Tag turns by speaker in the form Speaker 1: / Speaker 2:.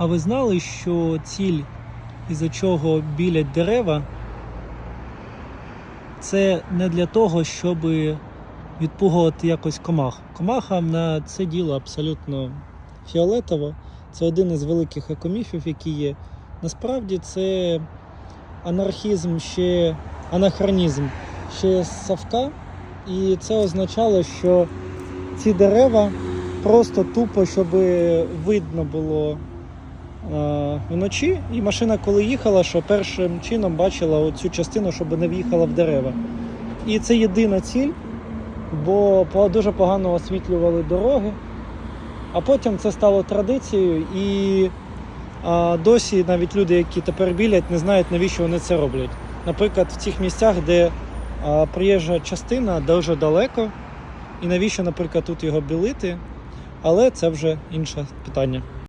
Speaker 1: А ви знали, що ціль, із-за чого білять дерева, це не для того, щоб відпугувати якось комах. Комахам на це діло абсолютно фіолетово. Це один із великих екоміфів, які є. Насправді це анархізм ще анахронізм ще з Савка. І це означало, що ці дерева просто тупо, щоб видно було вночі. І машина, коли їхала, що першим чином бачила оцю частину, щоб не в'їхала в дерева. І це єдина ціль, бо дуже погано освітлювали дороги. А потім це стало традицією, і а, досі навіть люди, які тепер білять, не знають, навіщо вони це роблять. Наприклад, в цих місцях, де а, приїжджа частина дуже далеко, і навіщо, наприклад, тут його білити, але це вже інше питання.